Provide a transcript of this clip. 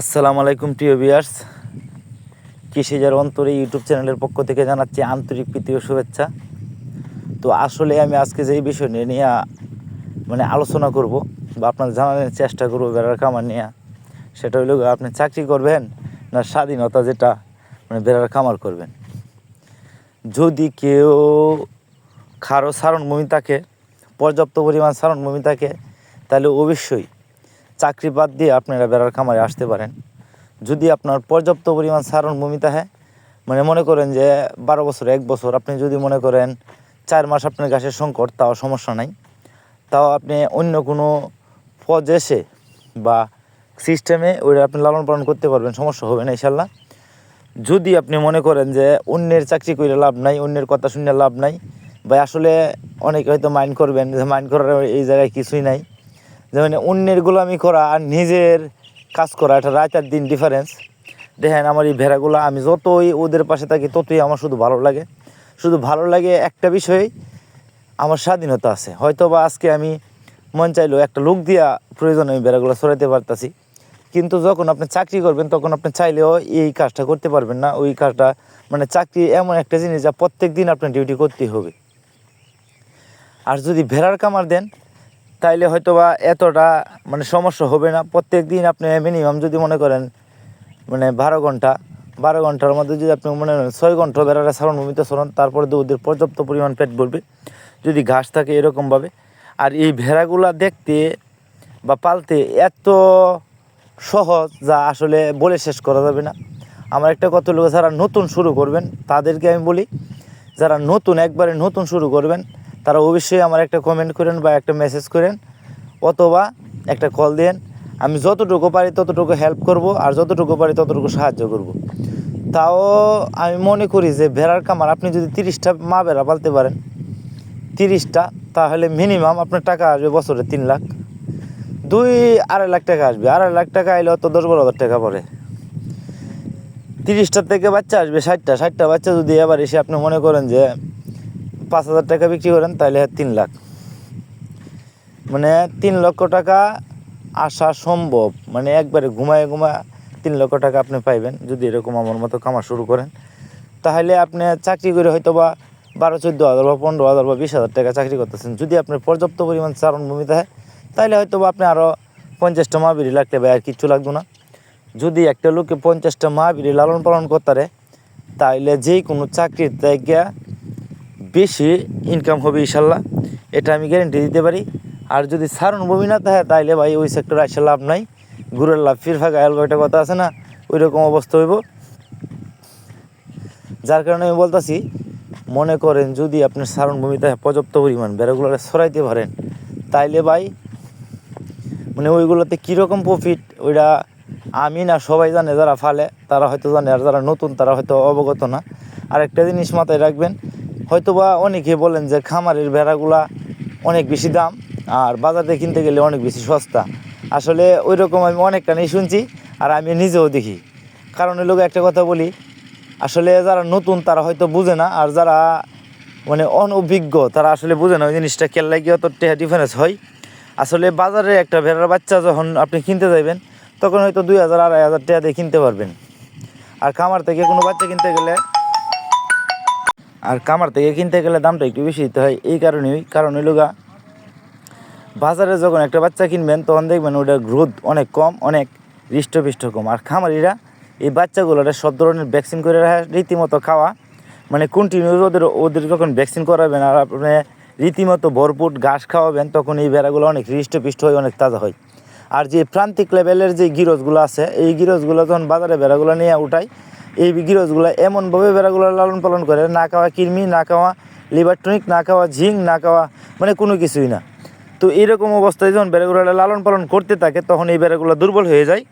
আসসালামু আলাইকুম, প্রিয় বিয়ার্স কৃষিজার অন্তরে ইউটিউব চ্যানেলের পক্ষ থেকে জানাচ্ছি আন্তরিক প্রীতি ও শুভেচ্ছা। তো আসলে আমি আজকে যেই বিষয় নিয়ে নিয়ে মানে আলোচনা করব বা আপনাদের জানানোর চেষ্টা করব বেড়ার খামার নিয়ে, সেটা হইল আপনি চাকরি করবেন না স্বাধীনতা যেটা মানে বেড়ার খামার করবেন। যদি কেউ খারো সারণভূমি থাকে, পর্যাপ্ত পরিমাণ সারণভূমি থাকে, তাহলে অবশ্যই চাকরি বাদ দিয়ে আপনারা বেড়ার খামারে আসতে পারেন। যদি আপনার পর্যাপ্ত পরিমাণ সারণ ভূমি থাকে মানে মনে করেন যে বারো বছর, এক বছর, আপনি যদি মনে করেন চার মাস আপনার গাছের সংকট, তাও সমস্যা নাই। তাও আপনি অন্য কোনো পজেসে বা সিস্টেমে ওইটা আপনি লালন পালন করতে পারবেন, সমস্যা হবে না ইনশাল্লাহ যদি আপনি মনে করেন যে অন্যের চাকরি করে লাভ নাই, অন্যের কথা শুনে লাভ নাই বা আসলে অনেকে হয়তো মাইন্ড করবেন, যে মাইন্ড করার এই জায়গায় কিছুই নাই। যেমন অন্যের গোলামি করা আর নিজের কাজ করা, এটা রাত আর দিন ডিফারেন্স দেখেন আমার এই ভেড়াগুলো, আমি যতই ওদের পাশে থাকি, ততই আমার শুধু ভালো লাগে। শুধু ভালো লাগে একটা বিষয় আমার স্বাধীনতা আছে। হয়তো বা আজকে আমি মন চাইলেও একটা লোক দিয়া প্রয়োজন আমি বেড়াগুলো সরাইতে পারতাছি। কিন্তু যখন আপনি চাকরি করবেন, তখন আপনি চাইলেও এই কাজটা করতে পারবেন না। ওই কাজটা মানে চাকরি এমন একটা জিনিস যা প্রত্যেক দিন আপনার ডিউটি করতেই হবে। আর যদি ভেড়ার কামার দেন তাইলে হয়তো বা এতটা মানে সমস্যা হবে না। প্রত্যেক দিন আপনি মিনিমাম যদি মনে করেন মানে বারো ঘণ্টা, বারো ঘণ্টার মধ্যে যদি আপনি মনে করেন ছয় ঘণ্টা বেড়াটা সারণ ভূমিতে সরান তারপরে ওদের পর্যাপ্ত পরিমাণ পেট ভরবে। যদি ঘাস থাকে এরকমভাবে। আর এই ভেড়াগুলা দেখতে বা পালতে এত সহজ যা আসলে বলে শেষ করা যাবে না। আমার একটা কথা লোক যারা নতুন শুরু করবেন, তাদেরকে আমি বলি, যারা নতুন, একবারে নতুন শুরু করবেন তারা অবশ্যই আমার একটা কমেন্ট করেন বা একটা মেসেজ করেন, অথবা একটা কল দেন। আমি যতটুকু পারি ততটুকু হেল্প করব আর যতটুকু পারি ততটুকু সাহায্য করব। তাও আমি মনে করি যে ভেড়ার কামার আপনি যদি তিরিশটা মা ভেড়া পালতে পারেন, তিরিশটা, তাহলে মিনিমাম আপনার টাকা আসবে বছরে তিন লাখ। দুই আড়াই লাখ টাকা আসবে। আড়াই লাখ টাকা আইলে অত দশ বারো হাজার টাকা পড়ে। তিরিশটার থেকে বাচ্চা আসবে ষাটটা। ষাটটা বাচ্চা যদি এবার এসে আপনি মনে করেন যে পাঁচ হাজার টাকা বিক্রি করেন, তাহলে তিন লাখ। মানে তিন লক্ষ টাকা আসা সম্ভব। মানে একবারে ঘুমায় ঘুমায় তিন লক্ষ টাকা আপনি পাইবেন, যদি এরকম আমার মতো কামা শুরু করেন। তাহলে আপনি চাকরি করে হয়তো বা বারো, চোদ্দ হাজার বা পনেরো হাজার বা বিশ হাজার টাকা চাকরি করতেছেন। যদি আপনার পর্যাপ্ত পরিমাণ চারণভূমি থাকে, তাহলে হয়তো বা আপনি আরও পঞ্চাশটা মা বিড়ি লাগতে পারে, আর কিচ্ছু লাগতো না। যদি একটা লোকে পঞ্চাশটা মা বিড়ি লালন পালন করতে তাইলে যে কোনো চাকরির থেকে বেশি ইনকাম হবে ইনশাল্লাহ। এটা আমি গ্যারেন্টি দিতে পারি। আর যদি সারণ ভূমি না থাকে, তাইলে ভাই ওই সেক্টরে আসে লাভ নাই। ঘুরের লাভ, ফির ফাঁকা, আলগো একটা কথা আছে না ওই রকম অবস্থা হইব। যার কারণে আমি বলতেছি, মনে করেন যদি আপনি সারণ ভূমিতে পর্যাপ্ত পরিমাণ বেড়াগুলো সরাইতে পারেন, তাইলে ভাই মানে ওইগুলোতে কীরকম প্রফিট ওইটা আমি না, সবাই জানে যারা ফালে, তারা হয়তো জানে, আর যারা নতুন, তারা হয়তো অবগত না। আর একটা জিনিস মাথায় রাখবেন হয়তোবা অনেকে বলেন যে খামারের ভেড়াগুলা অনেক বেশি দাম আর বাজারে কিনতে গেলে অনেক বেশি সস্তা। আসলে ওই রকম আমি অনেকটা নিয়ে শুনছি আর আমি নিজেও দেখি। কারণ ওই লোক একটা কথা বলি, আসলে যারা নতুন তারা হয়তো বুঝে না আর যারা মানে অনভিজ্ঞ তারা আসলে বুঝে না ওই জিনিসটা কেল্লাই গিয়ে অত ডিফারেন্স হয়। আসলে বাজারে একটা ভেড়ার বাচ্চা যখন আপনি কিনতে যাবেন তখন হয়তো দুই হাজার, আড়াই হাজার টাকা দিয়ে কিনতে পারবেন। আর খামার থেকে কোনো বাচ্চা কিনতে গেলে আর কামার থেকে কিনতে গেলে দামটা একটু বেশি দিতে হয়, এই কারণেই, কারণ হইল গা, বাজারে যখন একটা বাচ্চা কিনবেন, তখন দেখবেন ওটার গ্রোথ অনেক কম, অনেক হৃষ্টপৃষ্ট কম। আর খামারিরা এই বাচ্চাগুলোটা সব ধরনের ভ্যাকসিন করে রাখা, রীতিমতো খাওয়া মানে কন্টিনিউ ওদের ওদের যখন ভ্যাকসিন করাবেন আর আপনি রীতিমতো ভরপুর ঘাস খাওয়াবেন, তখন এই ভেড়াগুলো অনেক হৃষ্টপৃষ্ট হয়, অনেক তাজা হয়। আর যে প্রান্তিক লেভেলের যে গিরজগুলো আছে, এই গিরজগুলো যখন বাজারে ভেড়াগুলো নিয়ে উঠায় এই গিরজগুলো এমনভাবে ভেড়াগুলো লালন পালন করে, না খাওয়া কৃমি, না খাওয়া লিভার টনিক না খাওয়া ঝিং, না খাওয়া মানে কোনো কিছুই না। তো এরকম অবস্থায় যখন বেড়াগুলো লালন পালন করতে থাকে, তখন এই বেড়াগুলো দুর্বল হয়ে যায়।